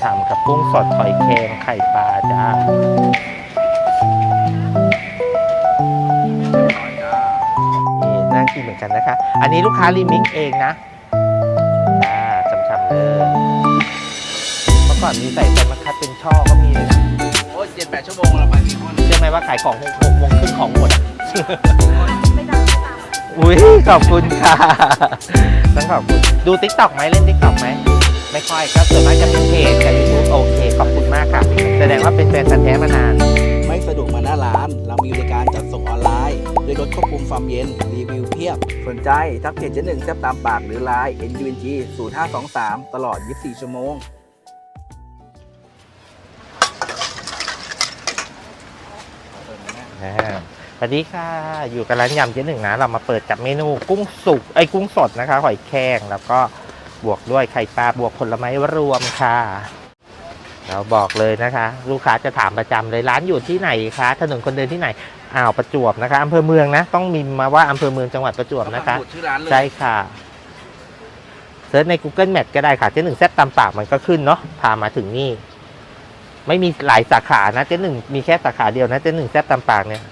ฉ่ำๆกับกุ้งสดหอยแครงไข่ปลาจ้านี่น่ากินเหมือนกันนะคะ อันนี้ลูกค้ารีมิกซ์เองนะจ้าฉ่ำๆเลยเมื่อก่อนมีใส่แซมมาคัดเป็นช่อก็มีเลยนะโอ้ยเจ็ดแปดชั่วโมงเราไปกี่คนเชื่อไหมว่าขายของหกหกโมงครึ่งของหมดอุ้ยขอบคุณค่ะต้องขอบคุณ ดูทิกตอกไหมเล่นทิกตอกไหม ไม่ค่อยก็ส่วนมากจะเป็นเพจกับยูทูบโอเค ขอบคุณมากค่ะ แสดงว่าเป็นแฟนพันธุ์แท้มานาน ไม่สะดวกมาหน้าร้าน เรามีบริการจัดส่งออนไลน์ ด้วยรถควบคุมความเย็น รีวิวเพียบ สนใจ ทักเพจเจ๊หนึ่งแซบตามปากหรือไลน์ NUNG 0523 ตลอด 24 ชั่วโมง อ่าสวัสดีค่ะ อยู่กับร้านยำเจ๊หนึ่งนะ เรามาเปิดกับเมนูกุ้งสุกไอ้ยกุ้งสดนะคะ หอยแครงแล้วก็ บวกด้วยไข่ปลาบวกผลไม้รวมค่ะ เราบอกเลยนะคะ ลูกค้าจะถามประจำเลยร้านอยู่ที่ไหนคะถนนคนเดินที่ไหนอ้าวประจวบนะคะอำเภอเมืองนะ ต้องมีมาว่าอำเภอเมืองจังหวัดประจวบนะคะปักหมุดชื่อร้านเลยใช่ค่ะเซิร์ชใน Google Map ก็ได้ค่ะเจ๊หนึ่งแซบตามปากมันก็ขึ้นเนาะพามาถึงนี่ ไม่มีหลายสาขานะเจ๊หนึ่งมีแค่สาขาเดียวนะเจ๊หนึ่งแซบตามปากเนี่ย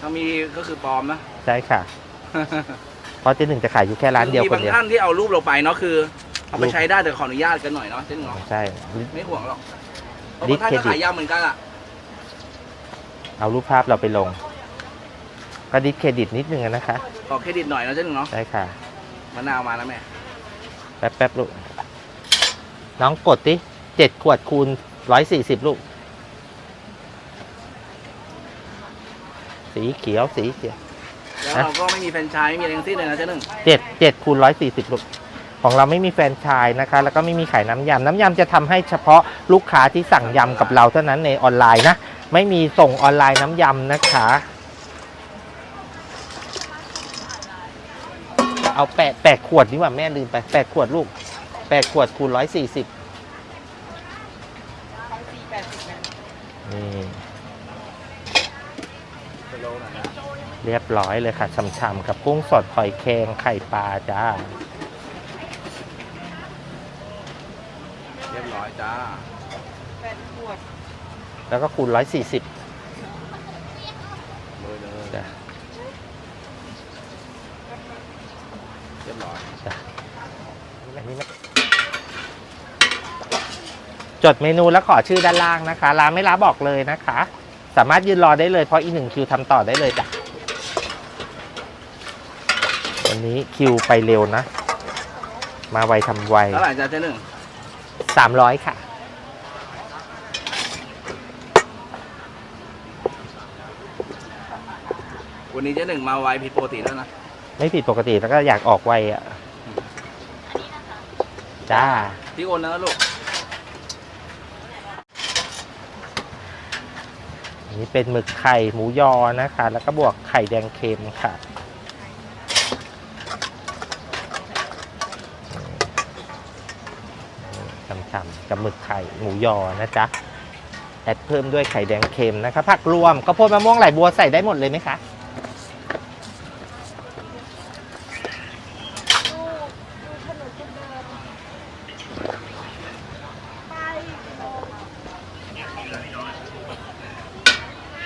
ถ้ามีก็คือปลอมนะ ใช่ค่ะเพ ราะเจ๊หนึ่งจะขายอยู่แค่ร้านเดียวมีคนบางเดียว ท่านที่เอารูปเราไปเนาะคือ เอาไปรูป ใช้ได้แต่ขออนุญาตกันหน่อยเนาะเจ๊หนึ่งเนาะใช่ ไม่ห่วงหรอกเพราะดิบางท่านก็เครดิตขายยำเหมือนกันอะเอารูปภาพเราไปลง ก็ดิสเครดิตนิดนึงอะนะคะ ขอเครดิตหน่อยนะเจ๊หนึ่งเนาะใช่ค่ะ มะนาวมาแล้วแม่แป๊บแป๊บลูก น้องกดดิเจ็ดขวดคูณร้อยสี่สิบลูก สีเขียวสีเขียว แล้วฮะเราก็ไม่มีแฟรนไชส์ไม่มีอะไรทั้งสิ้นเลยนะเจ๊หนึ่งเจ็ดเจ็ดคูณร้อยสี่สิบลูกของเราไม่มีแฟรนไชายนะคะ แล้วก็ไม่มีขายน้ำยำน้ำยำจะทำให้เฉพาะลูกค้าที่สั่งยำกับเราเท่านั้นในออนไลน์นะ ไม่มีส่งออนไลน์น้ำยำนะคะ เอาแปดแปดขวดดีกว่าแม่ลืมไปแปดขวดลูกแปดขวดคูณร้อยสี่สิบนี่ เรียบร้อยเลยค่ะช่ำๆกับกุ้งสดหอยแครงไข่ปลาจ้า เรียบร้อยจ้าแล้วก็คูณร้อยสี่สิบเลยเลยจ้ะ เรียบร้อย อันนี้ไม่จดเมนูแล้วขอชื่อด้านล่างนะคะ ร้านไม่รับบอกเลยนะคะ สามารถยืนรอได้เลยเพราะอีกหนึ่งคิวทำต่อได้เลยจ้ะ วันนี้คิวไปเร็วนะ มาไวทำไวเท่าไหร่จ้าเจ๊หนึ่งสามร้อยค่ะ วันนี้เจ๊หนึ่งมาไวผิดปกติแล้วยนะ ไม่ผิดปกติแล้วก็อยากออกไวอะ จ้าที่โอนนะลูก อันนี้เป็นหมึกไข่หมูยอนะคะ แล้วก็บวกไข่แดงเค็มค่ะ ฉ่ำกับหมึกไข่หมูยอนะจ๊ะแอดเพิ่มด้วยไข่แดงเค็มนะคะผักรวมก็โพดมะม่วงไหลบัวใส่ได้หมดเลยไหมคะ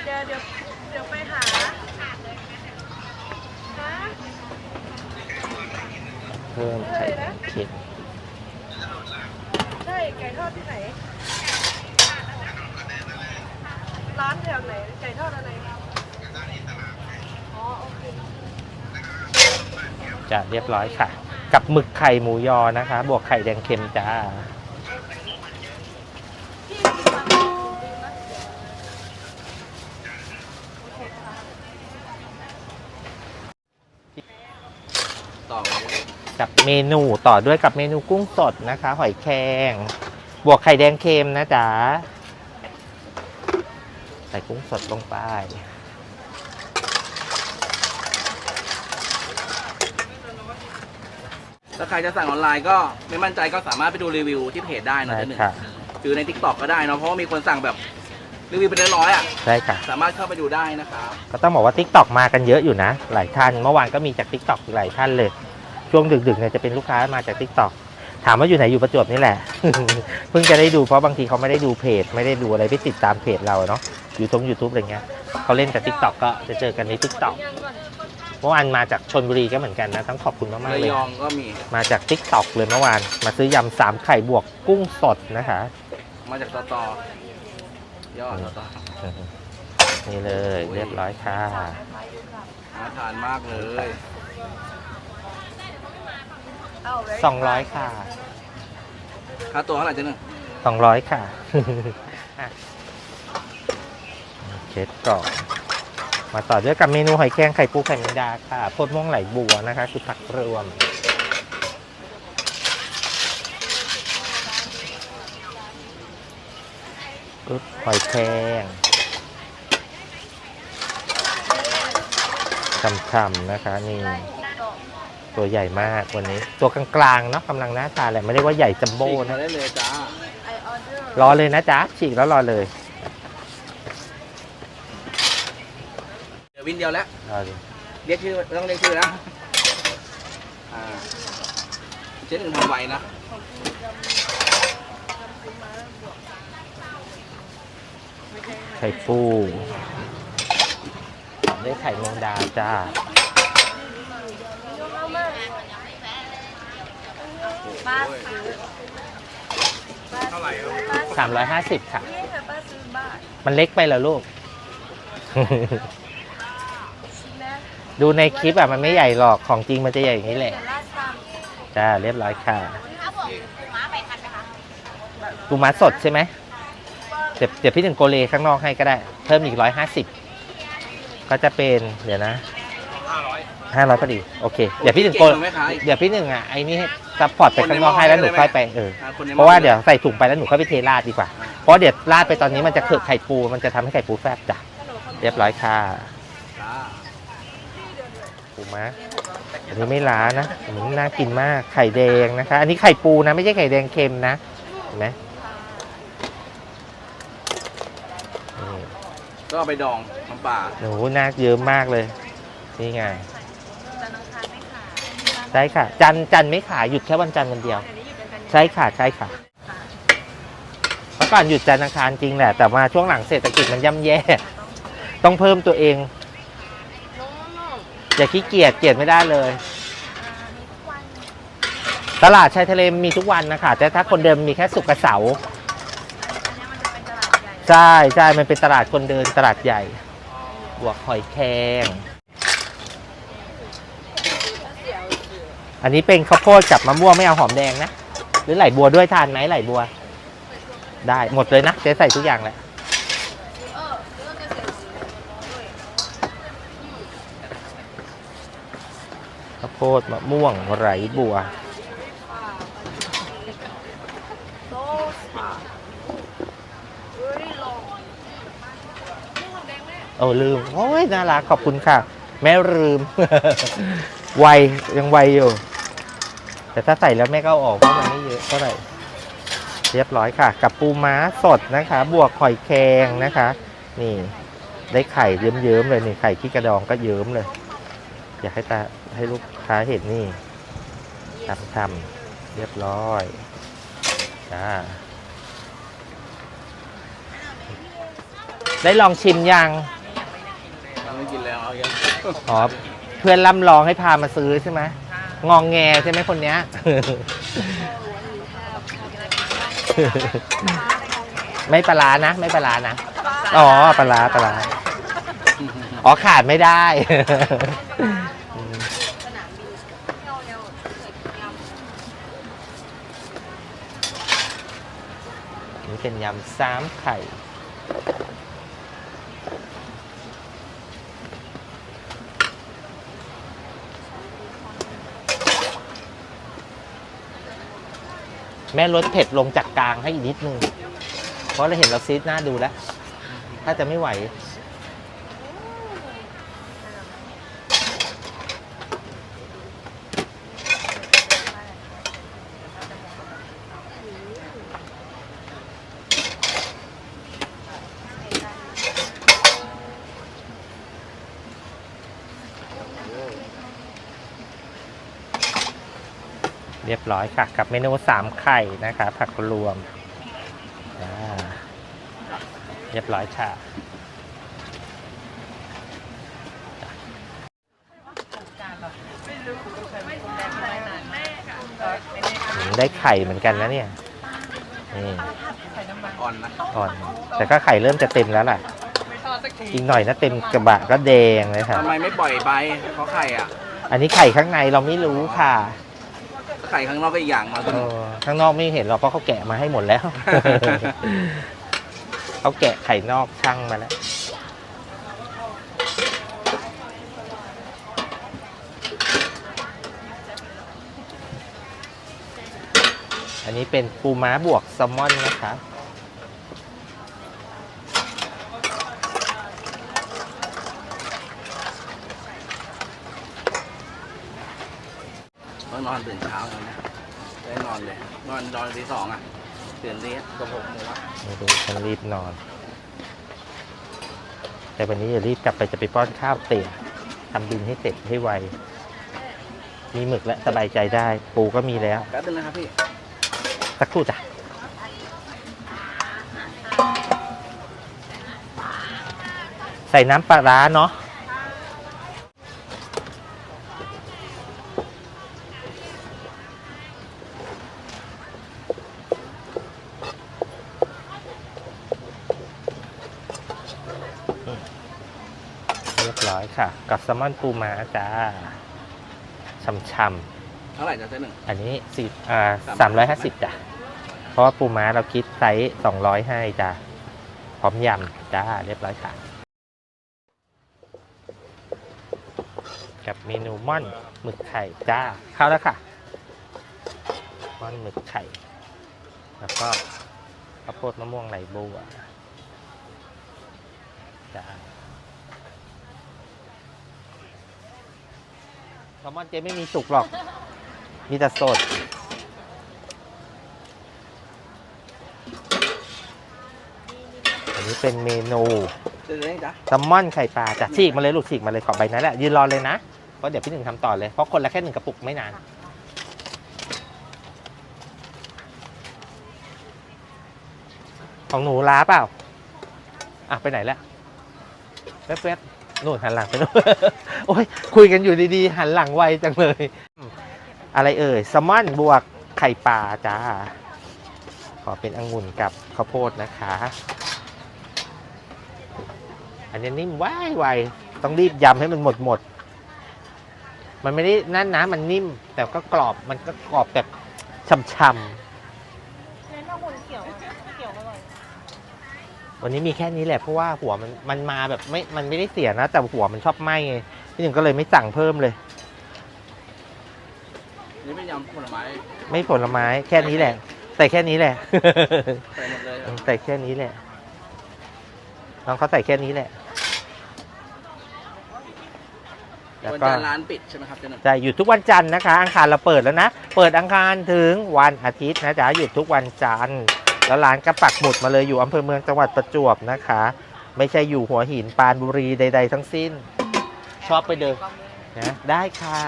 เดี๋ยวเดี๋ยวเดี๋ยวไปหาฮะ เพิ่มไข่แดงเค็ม ใช่ไก่ทอดที่ไหน ร้านแถวไหนไก่ทอดอะไรอ๋อโอเคจะเรียบร้อยค่ะ กับหมึกไข่หมูยอนะคะ บวกไข่แดงเค็มจ้า พี่มีความรู้ดีมากโอเคค่ะต่อกับเมนูต่อด้วยกับเมนูกุ้งสดนะคะ หอยแครงบวกไข่แดงเค็มนะจ๊ะ ใส่กุ้งสดลงไป ถ้าใครจะสั่งออนไลน์ก็ไม่มั่นใจก็สามารถไปดูรีวิวที่เพจได้นะใช่เจ๊หนึ่งค่ะ หรือใน t ิ k t o k ก็ได้เนาะเพราะว่ามีคนสั่งแบบรีวิวเป็นร้อยๆอะใช่ค่ะ สามารถเข้าไปดูได้นะครับ ก็ต้องบอกว่า t ิ k t o k มากันเยอะอยู่นะ หลายท่าน เมื่อวานก็มีจาก t ิ k t o k หลายท่านเลย ช่วงดึกๆเนี่ยจะเป็นลูกค้ามาจาก t ิ k t o k ถามว่าอยู่ไหนอยู่ประจวบนี่แหละ เพิ่งจะได้ดูเพราะบางทีเขาไม่ได้ดูเพจ ไม่ได้ดูอะไรไปติดตามเพจเราเนาะยูทูบยูทูบอะไรเงี้ยเขาเล่นแต่ทิกตอกก็จะเจอกันในทิกตอกยังก่อนเมื่อวานมาจากชนบุรีก็เหมือนกันนะต้องขอบคุณมากๆระเลยยองก็มีมาจากทิกตอกเลยเมื่อวาน มาซื้อยำสามไข่บวกกุ้งสดนะคะมาจากตอตอยอดตอตอนี่เลยเรียบร้อยค่ะน่าทานมากเลยเอาเลย สองร้อยค่ะค่าตัวเท่าไหร่เจ๊หนึ่งสองร้อยค่ะอะเช็ดก่อนมาต่อด้วยกับเมนูหอยแครงไข่ปูไข่แมงดาค่ะโพดม่วงไหลบัวนะคะ คือผักรวมปึ๊บหอยแครงฉ่ำๆนะคะนี่ ตัวใหญ่มากวันนี้ ตัวกลางๆเนาะกำลังหน้าตาแหละไม่ได้ว่าใหญ่จัมโบ้ฉีกนะมาได้เลยจ้าไอออเดอร์รอเลยนะจ๊ะฉีกแล้วรอเลยเดี๋ยววินเดียวแล้ว รอเลยเรียกชื่อไม่ต้องเรียกชื่อนะอ่าเจ๊หนึ่งทำไวนะไข่ปูได้ไข่แมงดาจ้า ป้าซื้อเท่าไหร่ครับป้าซื้อสามร้อยห้าสิบค่ะ นี่ค่ะป้าซื้อบ้านมันเล็กไปเหรอลูกชิ้นนะดูในคลิปอะมันไม่ใหญ่หรอกของจริงมันจะใหญ่อย่างนี้แหละแต่ลาดซ้จ้าเรียบร้อยค่ะำครับผมม้าไปทันไหมคะปูม้าสดใช่ไหมเดี๋ยวเดี๋ยวพี่หนึ่งโกเลข้างนอกให้ก็ได้ เพิ่มอีกร้อยห้าสิบก็จะเป็นเดี๋ยวนะห้าร้อยห้าร้อยพอดี โอเค เดี๋ยวพี่หนึ่งโกเก่งกว่าแม่ค้าอีก เดี๋ยวพี่หนึ่งอะไอ้นี่ให้ ซัพพอร์ตไปข้างนอกให้แล้วหนูค่อยไปเอออ่คนในเพราะว่าเดี๋ยวใส่ถุงไปแล้วหนูค่อยไปเทราดดีกว่า เพราะเดี๋ยวราดไปตอนนี้มันจะเกิดไข่ปูมันจะทำให้ไข่ปูแฟบจ้ะเรียบร้อยค่ะจ้าปูม้าอันนี้ไม่ล้านะอันนี้น่ากินมากไข่แดงนะคะ อันนี้ไข่ปูนะไม่ใช่ไข่แดงเค็มนะเห็นไหมนี่ก็เอาไปดองน้ำปลาหนูน่าเยอะมากเลย นี่ไง จันทร์อังคารไม่ขาย ใช่ค่ะ จันทร์จันทร์ไม่ขายหยุดแค่วันจันทร์วันเดียวเดี๋ยวนี้อยู่กันกันใช่ค่ะ ใช่ค่ะเมื่อก่อนหยุดจันทร์อังคารจริงแหละ แต่มาช่วงหลังเศรษฐกิจมันย่ำแย่ ต้องเพิ่มตัวเองน้องน้องอย่าขี้เกียจเกียจไม่ได้เลยอ่ามีทุกวันตลาดชายทะเลมีทุกวันนะคะ แต่ถ้าคนเดิมมีแค่ศุกร์กับเสาร์อันนี้มันจะเป็นตลาดใหญ่ใช่ใช่มันเป็นตลาดคนเดินตลาดใหญ่บวกหอยแครง อันนี้เป็นข้าวโพดกับมะม่วงไม่เอาหอมแดงนะ หรือไหลบัวด้วยทานไหมไหลบัว ได้หมดเลยนะเจ๊ใส่ทุกอย่างแหละข้าวโพดมะม่วงไหลบัวโต๊ะค่ะเฮ้ยลงนี่หอมแดงแม่โอ้ลืมโอ้ยน่ารักขอบคุณค่ะ แม่ลืมไวยังไวอยู่ แต่ถ้าใส่แล้วแม่ก็เอาออกเพราะมันไม่เยอะเท่าไหร่เรียบร้อยค่ะ กับปูม้าสดนะคะ บวกหอยแครงนะคะ นี่ได้ไข่เยิ้มๆเลยนี่ไข่ที่กระดองก็เยิ้มเลย อยากให้ตาให้ลูกค้าเห็นนี่ทำๆเรียบร้อยจ้าได้ลองชิมยังเราไม่กินแล้วเอาอย่างอ๋อเพื่อนล่ำลองให้พามาซื้อใช่ไหม งองแงใช่ไหมคนเนี้ย ไม่ปลาร้านะ ไม่ปลาร้านะ อ๋อปลาร้าปลาร้าอ๋อขาดไม่ได้อืมนี่เป็นยำสามไข่ แม่ลดเผ็ดลงจากกลางให้อีกนิดนึง เพราะเราเห็นเราซีดหน้าดูแล้ว ถ้าจะไม่ไหว เรียบรียบร้อยค่ะ กับเมนูสามไข่นะคะ ผักรวมอ่าเรียบร้อยค่ะได้ไข่เหมือนกันนะเนี่ย นี่อ่อนนะอ่อน แต่ก็ไข่เริ่มจะเต็มแล้วล่ะ อีกหน่อยนะเต็มกระบะก็แดงเลยค่ะทำไมไม่ปล่อยใบเพราะไข่อะ อันนี้ไข่ข้างในเราไม่รู้ค่ะ ไข่ข้างนอกก็อีกอย่างมาเออข้างนอกไม่เห็นหรอกเพราะเขาแกะมาให้หมดแล้ว เขาแกะไข่นอกช่างมาแล้ว อันนี้เป็นปูม้าบวกแซลมอนนะคะ ต้อง นอนตื่นเช้าเลยนะได้นอนเลย นอนนอนตีสองอะตื่นตีกับหกโมงวะไม่รู้ฉันรีบนอน แต่วันนี้อย่ารีบกลับไปจะไปป้อนข้าวเตี๋ยทำบินให้เสร็จให้ไว มีหมึกและสบายใจได้ ปูก็มีแล้ว แป๊บนึงนะครับพี่ สักครู่จ้ะใส่น้ำปลาร้าเนาะ เรียบร้อยค่ะ กับแซลมอนปูม้าจ้าช่ำเท่าไหร่จะเส้นหนึ่ง ๆอันนี้สี่อ่าสามร้อยห้าสิบจ้ะเพราะว่าปูม้าเราคิดไซส์สองร้อยให้จ้ะพร้อมยำจ้าเรียบร้อยค่ะ กับเมนูม่อนหมึกไข่จ้าเข้าแล้วค่ะม่อนหมึกไข่ แล้วก็ข้าวโพดมะม่วงไหลบัวจ้า แซลมอนเจไม่มีสุกหรอก มีแต่สด อันนี้เป็นเมนูเจะเล่นจ้ะแซลมอนไข่ปลาจ้ะฉีกมาเลยลูกฉีกมาเลยขอใบนั้นแหละยืนรอเลยนะเพราะเดี๋ยวพี่หนึ่งทำต่อเลย เพราะคนละแค่หนึ่งกระปุกไม่นาน ของหนูล้าเปล่า อะ ไปไหนแล้วแป๊บๆ นู่นหันหลังไปนู่น โอ้ยคุยกันอยู่ดีๆ หันหลังไวจังเลย อะไรเอ่ยแซลมอนบวกไข่ปลาจ้า ขอเป็นองุ่นกับข้าวโพดนะคะ อันนี้นิ่มไว้ไวต้องรีบยำให้มันหมดหมด มันไม่ได้นั่นนะมันนิ่ม แต่ก็กรอบมันก็กรอบแบบช่ำเน้นเอาหุ่นเขียวอะเขียวอร่อย ๆ วันนี้มีแค่นี้แหละเพราะว่าหัวมันมันมาแบบไม่ มันไม่ได้เสียนะ แต่หัวมันชอบไหม้ไงพี่หนึ่งก็เลยไม่สั่งเพิ่มเลย นี่เป็นยำผลไม้ไม่ผลไม้แค่นี้แหละใส่แค่นี้แหละ ใส่หมดเลยใส่แค่นี้แหละ น้องเขาใส่แค่นี้แหละ แล้ววันก็ จันทร์ร้านปิดใช่ไหมครับเจ๊หนึ่งจะหยุดทุกวันจันทร์นะคะ อังคารเราเปิดแล้วนะ เปิดอังคารถึงวันอาทิตย์นะจ๊ะหยุดทุกวันจันทร์ แล้วร้านก็ปักหมุดมาเลยอยู่อำเภอเมืองจังหวัดประจวบนะคะ ไม่ใช่อยู่หัวหินปรานบุรีใด ๆ ทั้งสิ้น ชอบไปเดินนะได้ค่ะ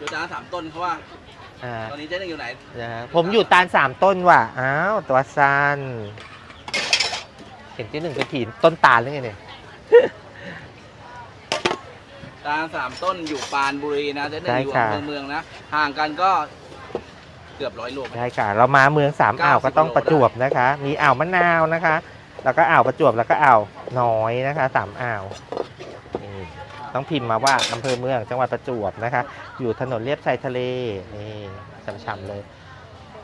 ดูจานละสามต้นเขาว่าอ่าตอนนี้เจ๊หนึ่งอยู่ไหนนะผมอยู่ตาลสามต้นว่ะอ้าวตัวซันเห็นที่หนึ่งเป็นผีต้นตาลหรือไงเนี่ยจานสามต้นอยู่ปรานบุรีนะเจ๊หนึ่งได้อยู่ค่ะอำเภอเมืองนะห่างกันก็ เกือบร้อยโลได้ค่ะ เรามาเมืองสามอ่าวก็ต้องประจวบนะคะ มีอ่าวมะนาวนะคะ แล้วก็อ่าวประจวบแล้วก็อ่าวน้อยนะคะสามอ่าวนี่ต้องพิมพ์มาว่าอำเภอเมืองจังหวัดประจวบนะคะ อยู่ถนนเลียบชายทะเลนี่ช่ำๆเลย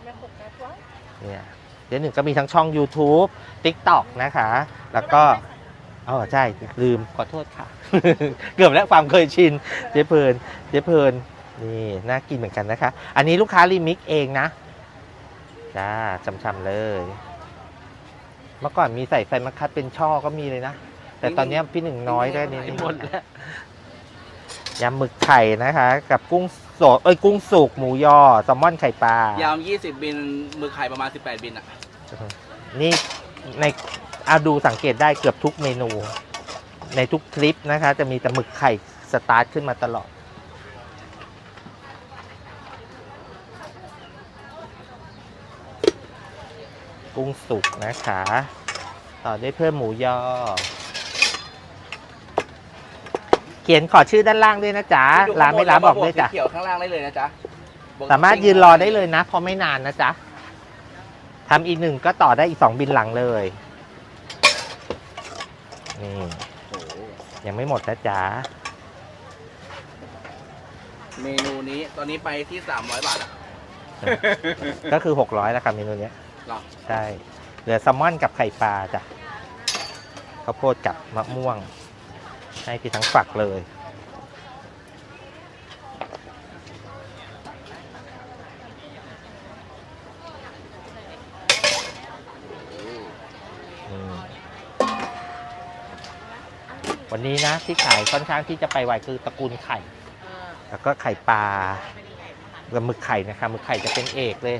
แม่ปลุกแม่ปลุกเนี่ยเดี๋ยวหนึ่งก็มีทั้งช่อง YouTube TikTok นะคะ แล้วก็อ๋อใช่ลืมขอโทษค่ะ เกือบแล้วความเคยชินเจ๊เพลินเจ๊เพลิน นี่น่ากินเหมือนกันนะคะ อันนี้ลูกค้ารีมิกเองนะจ้าช่ำๆเลย เมื่อก่อนมีใส่ไฟมะคัดเป็นช่อก็มีเลยนะ แต่ตอนเนี้ยพี่หนึ่งน้อยได้นี่หมดแล้วยำหมึกไข่นะคะ กับกุ้งสดเอ้ยกุ้งสุกหมูยอแซลมอนไข่ปลายาวยี่สิบบินมือไข่ประมาณสิบแปดบินอะ นี่ในอาดูสังเกตได้เกือบทุกเมนู ในทุกคลิปนะคะ จะมีแต่หมึกไข่สตาร์ทขึ้นมาตลอด กุ้งสุกนะคะ ต่อด้วยเพิ่มหมูยอ เขียนขอชื่อด้านล่างด้วยนะจ๊ะร้านไม่รับบอกด้วยจ้ะเขียวข้างล่างได้เลยนะจ๊ะบวกสามารถยืนรอได้เลยนะเพราะไม่นานนะจ๊ะทำอีกหนึ่งก็ต่อได้อีกสองบินหลังเลยนี่โอ้โหยังไม่หมดนะจ๊ะเมนูนี้ตอนนี้ไปที่300บาทอะก็คือหกร้อยแล้วค่ะเมนูเนี้ย หรอใช่เหลือแซลมอนกับไข่ปลาจ้ะข้าวโพดกับมะม่วง ให้พี่ทั้งฝักเลยอืมวันนี้นะที่ขายค่อนข้างที่จะไปไวคือตระกูลไข่ แล้วก็ไข่ปลากับหมึกไข่นะคะหมึกไข่จะเป็นเอกเลย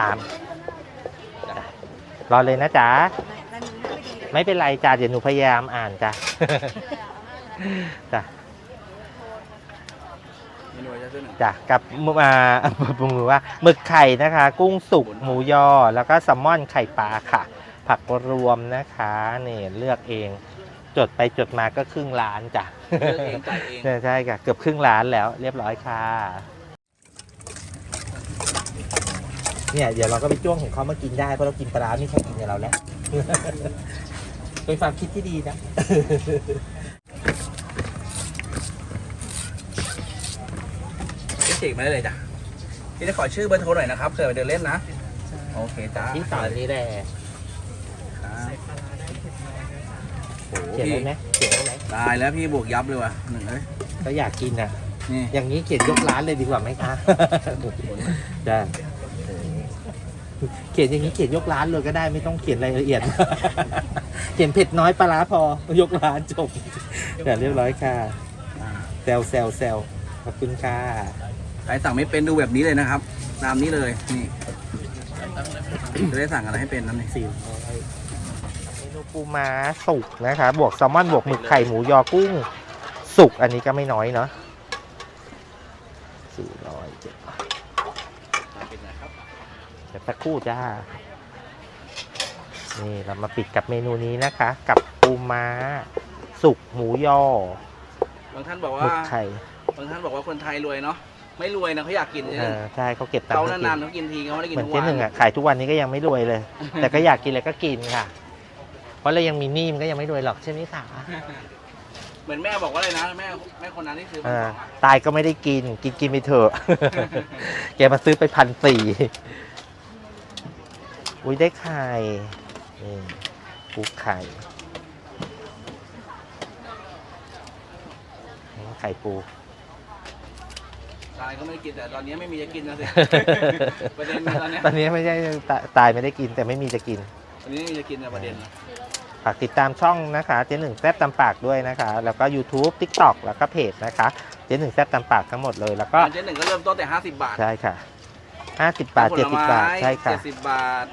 ตามจ้ะรอเลยนะจ๊ะไม่เป็นไรจ้ะเดี๋ยวหนูพยายามอ่านจ้ะจ้ะเมนูจะซื้อหนึ่งจ้ะกับมือมามือว่าหมึกไข่นะคะ กุ้งสุกหมูยอ แล้วก็แซลมอนไข่ปลาค่ะ ผักรวมนะคะนี่เลือกเองจดไปจดมาก็ครึ่งล้านจ้ะเลือกเองจ่ายเองใช่ใช่ค่ะเกือบครึ่งล้านแล้วเรียบร้อยค่ะ เนี่ยเดี๋ยวเราก็ไปจ้วงของเขามากินได้เพราะเรากินปลาร้าไม่ใช่กินกับเราแล้วเป็นความคิดที่ดีนะพี่เสกมาได้เลยจ้ะพี่จะขอชื่อเบอร์โทรหน่อยนะครับเผื่อไปเดินเล่นนะ โอเคจ้าที่ต่อนี้แหละครับโอ้โหเขียนพี่ไว้ไหมเขียนไว้ไหมตายแล้วพี่บวกยับเลยว่ะหนึ่งเอ้ยก็อยากกินอะนี่อย่างนี้เขียนยกร้านเลยดีกว่าไหมคะจ้ะ เขียนอย่างนี้เขียนยกร้านเลยก็ได้ไม่ต้องเขียนรายละเอียด เขียนเผ็ดน้อยปลาร้าพอยกร้านจบแต่เรียบร้อยค่ะอ่าแซลแซลแซลขอบคุณค่ะใครสั่งไม่เป็นดูแบบนี้เลยนะครับ ตามนี้เลยนี่จะได้สั่งอะไรให้เป็นนั่นเองสี่ร้อยเมนูปูม้าสุกนะคะ บวกแซลมอนบวกหมึกไข่หมูยอกุ้ง สุกอันนี้ก็ไม่น้อยเนาะสี่ร้อยเจ็ด เป็นนะครับเดี๋ยวสักครู่จ้า นี่เรามาปิดกับเมนูนี้นะคะ กับปูม้า สุกหมูยอบางท่านบอกหว่ามึกไข่บางท่านบอกว่าคนไทยรวยเนาะไม่รวยนะเขาอยากกินเอใช่ไหมอใช่เขาเก็บตังเขาค์ให้กินานๆนเขากินทีเขาไม่ได้กินเหมือนทุกเจ๊วันหนึ่งอะขายทุกวันนี้ก็ยังไม่รวยเลย แต่ก็อยากกินอะไรก็กินค่ะ เพราะเรายังมีหนี้มันก็ยังไม่รวยหรอกใช่ไหมคะเหมือนแม่บอกว่าอะไรนะแม่แม่คนนั้นที่ซื้อเอมาอสองอะตายก็ไม่ได้กิน กินกินไปเถอะ แกมาซื้อไปพันสี่ อุ้ยได้ไข่นี่ปูไข่นี่ไข่ปู ตายก็ไม่ได้กินแต่ตอนนี้ไม่มีจะกินนะสิ ประเด็นตอนเนี้ยตอนนี้ไม่ใช่ตาตายไม่ได้กินแต่ไม่มีจะกิน ตอนนี้ไม่มีจะกินนะประเด็นนะฝากติดตามช่องนะคะ เจ๊หนึ่งแซ่บตำปากด้วยนะคะ แล้วก็ YouTube TikTok แล้วก็เพจนะคะ เจ๊หนึ่งแซ่บตำปากทั้งหมดเลยแล้วก็ อันเจ๊หนึ่งก็เริ่มต้นแต่ 50 บาทใช่ค่ะ 50 บาทผล70ไม้บาท ใช่ค่ะเจ็ดสิบบาท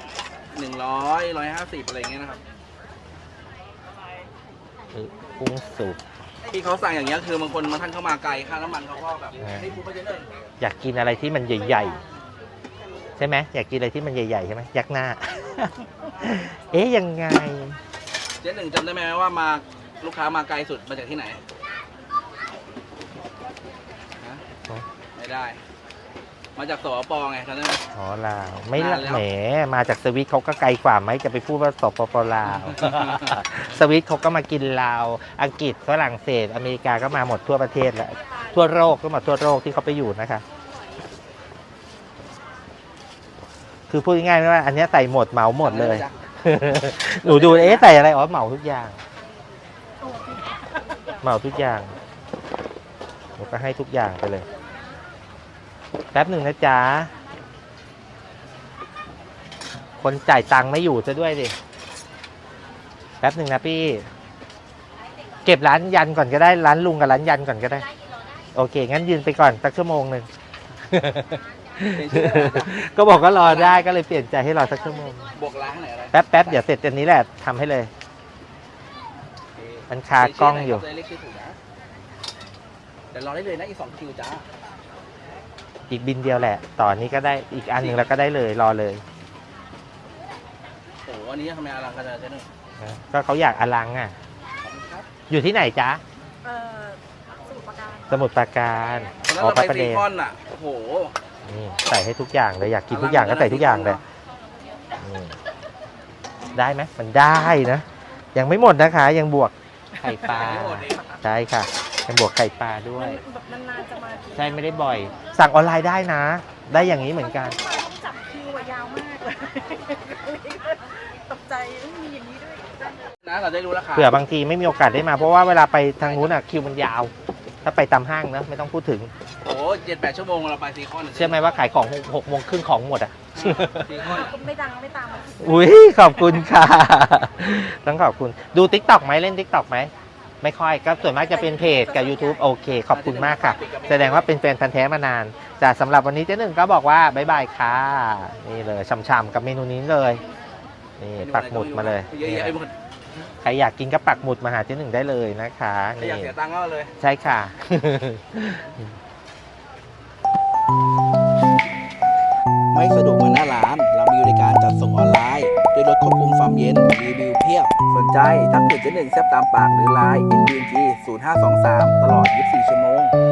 หนึ่งร้อยร้อยห้าสิบอะไรเงี้ยนะครับกุ้งสุก ที่เขาสั่งอย่างเงี้ยคือบางคนมาท่านเข้ามาไกลค่าน้ำมันเขาก็แบบอ่า นี่พูดไปเจ๊หนึ่งอยากกินอะไรที่มันใหญ่ๆ ใช่ไหมอยากกินอะไรที่มันใหญ่ๆใช่ไหมยักหน้า เอ๊ะยังไง เจ๊หนึ่งจำได้ไหมว่ามาลูกค้ามาไกลสุดมาจากที่ไหนฮะอ๋อไม่ได้ มาจากสปปไงจำได้ไหม อ๋อลาวไม่นาละนแล้ว แหมมาจากสวิตเขาก็ไกลกว่าไหมจะไปพูดว่าสปปลาว สวิตเขาก็มากินลาว อังกฤษฝรั่งเศส อเมริกาก็มาหมดทั่วประเทศแล้วทั่วโลกก็มาทั่วโลกที่เขาไปอยู่นะคะ คือพูดง่ายๆว่า อันเนี้ยใส่หมดเหมาหมดเลยจ้ะหนูดูเอ๊ะใส่อะไรอ๋อเหมาทุกอย่าง เหมาทุกอย่างหนูก็ให้ทุกอย่างไปเลยแป๊บหนึ่งนะจ๊ะ คนจ่ายตังค์ไม่อยู่ซะด้วยดิ แป๊บหนึ่งนะพี่ เก็บร้านยันก่อนก็ได้ ร้านลุงกับร้านยันก่อนก็ได้ โอเค งั้นยืนไปก่อนสักชั่วโมงหนึ่งเป็นชื่ออะไรจ๊ะก็บอกก็รอได้ก็เลยเปลี่ยนใจให้รอสักชั่วโมง บวกล้างไหนอะไรแป๊บแป๊บเดี๋ยวเสร็จอันนี้แหละทำให้เลยโอเคมันคากล้องอยู่จะได้เรียกชื่อถูกนะเดี๋ยวรอได้เลยนะอีกสองคิวจ้า อีกบินเดียวแหละ ต่อนนี้ก็ได้อีกอันหนึ่งแล้วก็ได้เลยรอเลยโอ้โหอันนี้ทำไมอลังการจังเจ๊หนึ่งนะก็เขาอยากอลังอะ ขอบคุณครับอยู่ที่ไหนจ๊ะ เอ่อสมุทรปราการสมุทรปราการตอนนั้นอ๋อเราพไประประซีเดชคอนอะ โอ้โห นี่ใส่ให้ทุกอย่างเลยอยากกินทุกอย่างก็ใส่ทุกอย่างเลยอืมได้ไหมมันได้นะ ยังไม่หมดนะคะ ยังบวกไข่ปลาไม่หมดอีก ใช่ค่ะ ยังบวกไข่ปลาด้วยมันแบบนานๆจะมาทีใช่ไม่ได้บ่อย สั่งออนไลน์ได้นะ ได้อย่างนี้เหมือนกัน ต้องจับคิวอะยาวมากเลยตกใจมีอย่างนี้ด้วยนะเราได้รู้ราคาเผื่อบางทีไม่มีโอกาสได้มาเพราะว่าเวลาไปทางนู้นอะคิวมันยาว ถ้าไปตามห้างนะไม่ต้องพูดถึง โอ้เจ็ดแปดชั่วโมงเราไปซีคอนเชื่อไหมว่าขายของหกโมงครึ่งของหมดอะ ซีคอนไม่ดังไม่ตามมาอุ้ยขอบคุณค่ะ ต้องขอบคุณ ดู t ิ k t o k ไหมเล่น t ิ k t o k ไหม ไม่ค่อยก็ส่วนมากจะเป็นเพจกับ YouTube โอเค ขอบคุณมากค่ะ แสดงว่าเป็นแฟนพันธ์แท้มานานแต่สำหรับวันนี้เจ๊หนึ่งก็บอกว่าบ๊ายบายค่ะ นี่เลยช่ำๆกับเมนูนี้เลย นี่ปักหมุดมาเลยเยอะแยะไปหมดใครอยากกินก็ปักหมุดมาหาเจ๊หนึ่งได้เลยนะคะใครนี่อยากเสียตังค์ก็เอาเลย ใช่ค่ะไม่สะดวกมาหน้าร้านเรามีบริการ จัดส่งออนไลน์ ด้วยรถควบคุมความเย็น รีวิวเพียบ สนใจทักเพจเจ๊หนึ่งแซบตามปากหรือไลน์ NBG 0523 ตลอด 24 ชั่วโมง